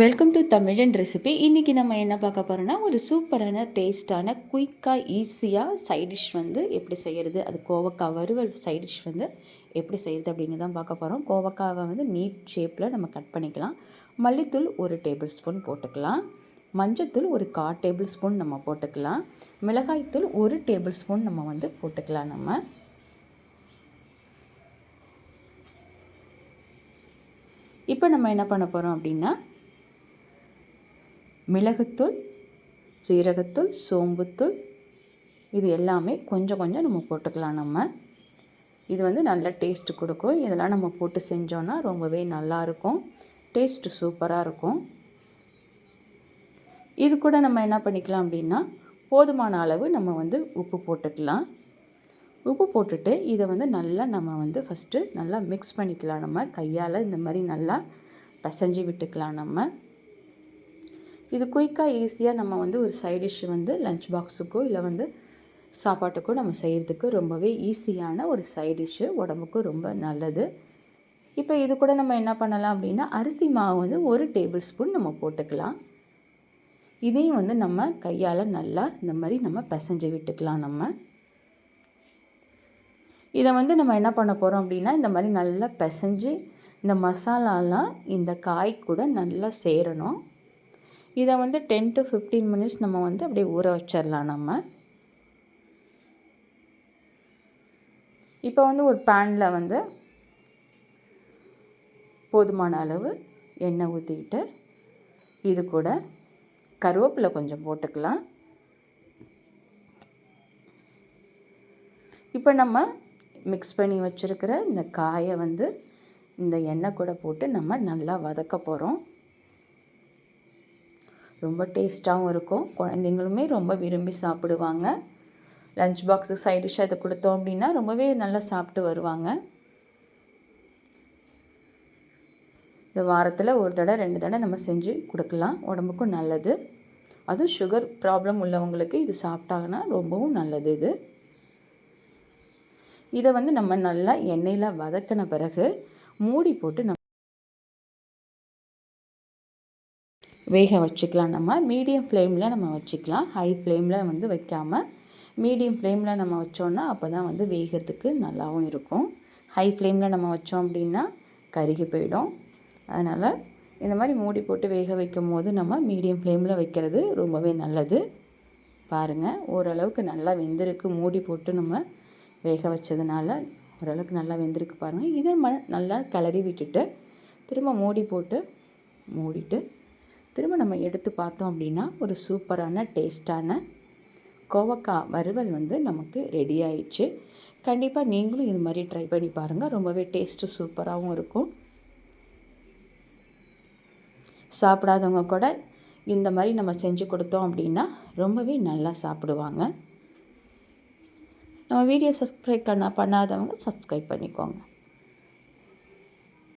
Welcome to தமிழன் recipe இன்றைக்கி நம்ம என்ன பார்க்க போகிறோம்னா ஒரு சூப்பரான டேஸ்ட்டான குயிக்காக ஈஸியாக சைட் டிஷ் வந்து எப்படி செய்கிறது அது கோவக்காய் வறுவல் சைட் டிஷ் வந்து எப்படி செய்கிறது அப்படிங்கிறது தான் பார்க்க போகிறோம் கோவக்காவை வந்து நீட் ஷேப்பில் நம்ம கட் பண்ணிக்கலாம். மல்லித்தூள் ஒரு டேபிள் ஸ்பூன் போட்டுக்கலாம். மஞ்சத்தூள் ஒரு கா டேபிள் ஸ்பூன் நம்ம போட்டுக்கலாம். மிளகாய்த்தூள் ஒரு டேபிள் ஸ்பூன் நம்ம வந்து போட்டுக்கலாம் நம்ம. இப்போ நம்ம என்ன பண்ண போகிறோம் அப்படின்னா மிளகுத்தூள் சீரகத்தூள் சோம்புத்தூள் இது எல்லாமே கொஞ்சம் கொஞ்சம் நம்ம போட்டுக்கலாம் நம்ம. இது வந்து நல்ல டேஸ்ட்டு கொடுக்கும். இதெல்லாம் நம்ம போட்டு செஞ்சோன்னா ரொம்பவே நல்லாயிருக்கும் டேஸ்ட்டு சூப்பராக இருக்கும். இது கூட நம்ம என்ன பண்ணிக்கலாம் அப்படின்னா போதுமான அளவு நம்ம வந்து உப்பு போட்டுக்கலாம். உப்பு போட்டுட்டு இதை வந்து நல்லா நம்ம வந்து ஃபஸ்ட்டு நல்லா மிக்ஸ் பண்ணிக்கலாம் நம்ம. கையால் இந்த மாதிரி நல்லா பசைஞ்சு விட்டுக்கலாம் நம்ம. இது குயிக்காக ஈஸியாக நம்ம வந்து ஒரு சைட் டிஷ்ஷு வந்து லஞ்ச் பாக்ஸுக்கோ இல்லை வந்து சாப்பாட்டுக்கோ நம்ம செய்கிறதுக்கு ரொம்பவே ஈஸியான ஒரு சைட் டிஷ்ஷு உடம்புக்கு ரொம்ப நல்லது. இப்போ இது கூட நம்ம என்ன பண்ணலாம் அப்படின்னா அரிசி மாவு வந்து ஒரு டேபிள் ஸ்பூன் நம்ம போட்டுக்கலாம். இதையும் வந்து நம்ம கையால் நல்லா இந்த மாதிரி நம்ம பிசைஞ்சு விட்டுக்கலாம் நம்ம. இதை வந்து நம்ம என்ன பண்ண போகிறோம் அப்படின்னா இந்த மாதிரி நல்லா பிசைஞ்சு இந்த மசாலாலாம் இந்த காய் கூட நல்லா சேரணும். இதை வந்து டென் டு ஃபிஃப்டீன் மினிட்ஸ் நம்ம வந்து அப்படியே ஊற வச்சிடலாம் நம்ம. இப்போ வந்து ஒரு பேனில் வந்து போதுமான அளவு எண்ணெய் ஊற்றிக்கிட்டு இது கூட கருவேப்பிலை கொஞ்சம் போட்டுக்கலாம். இப்போ நம்ம மிக்ஸ் பண்ணி வச்சுருக்கிற இந்த காயை வந்து இந்த எண்ணெய் கூட போட்டு நம்ம நல்லா வதக்க போகிறோம் ரொம்ப டேஸ்ட்டாகவும் இருக்கும். குழந்தைங்களுமே ரொம்ப விரும்பி சாப்பிடுவாங்க. லஞ்ச் பாக்ஸு சைட் டிஷ் அதை கொடுத்தோம் அப்படின்னா ரொம்பவே நல்லா சாப்பிட்டு வருவாங்க. இந்த வாரத்தில் ஒரு தடவை ரெண்டு தடவை நம்ம செஞ்சு கொடுக்கலாம். உடம்புக்கும் நல்லது. அதுவும் சுகர் ப்ராப்ளம் உள்ளவங்களுக்கு இது சாப்பிட்டாங்கன்னா ரொம்பவும் நல்லது இது. இதை வந்து நம்ம நல்லா எண்ணெயில் வதக்கின பிறகு மூடி போட்டு நம்ம வேக வச்சுக்கலாம் நம்ம. மீடியம் ஃப்ளேமில் நம்ம வச்சுக்கலாம். ஹை ஃப்ளேமில் வந்து வைக்காமல் மீடியம் ஃப்ளேமில் நம்ம வச்சோன்னா அப்போ தான் வந்து வேகிறதுக்கு நல்லாவும் இருக்கும். ஹை ஃப்ளேமில் நம்ம வச்சோம் அப்படின்னா கருகி போயிடும். அதனால் இந்த மாதிரி மூடி போட்டு வேக வைக்கும் போது நம்ம மீடியம் ஃப்ளேமில் வைக்கிறது ரொம்பவே நல்லது. பாருங்கள் ஓரளவுக்கு நல்லா வெந்திருக்கு. மூடி போட்டு நம்ம வேக வச்சதுனால ஓரளவுக்கு நல்லா வெந்திருக்கு பாருங்கள் இதை ம நல்லா கிளறி விட்டுட்டு திரும்ப மூடி போட்டு மூடிட்டு திரும்ப நம்ம எடுத்து பார்த்தோம் அப்படின்னா ஒரு சூப்பரான டேஸ்ட்டான கோவக்காய் வறுவல் வந்து நமக்கு ரெடி ஆயிடுச்சு. கண்டிப்பாக நீங்களும் இது மாதிரி ட்ரை பண்ணி பாருங்கள் ரொம்பவே டேஸ்ட்டு சூப்பராகவும் இருக்கும். சாப்பிடாதவங்க கூட இந்த மாதிரி நம்ம செஞ்சு கொடுத்தோம் அப்படின்னா ரொம்பவே நல்லா சாப்பிடுவாங்க. நம்ம வீடியோ சப்ஸ்கிரைப் பண்ண பண்ணாதவங்க சப்ஸ்கிரைப் பண்ணிக்கோங்க.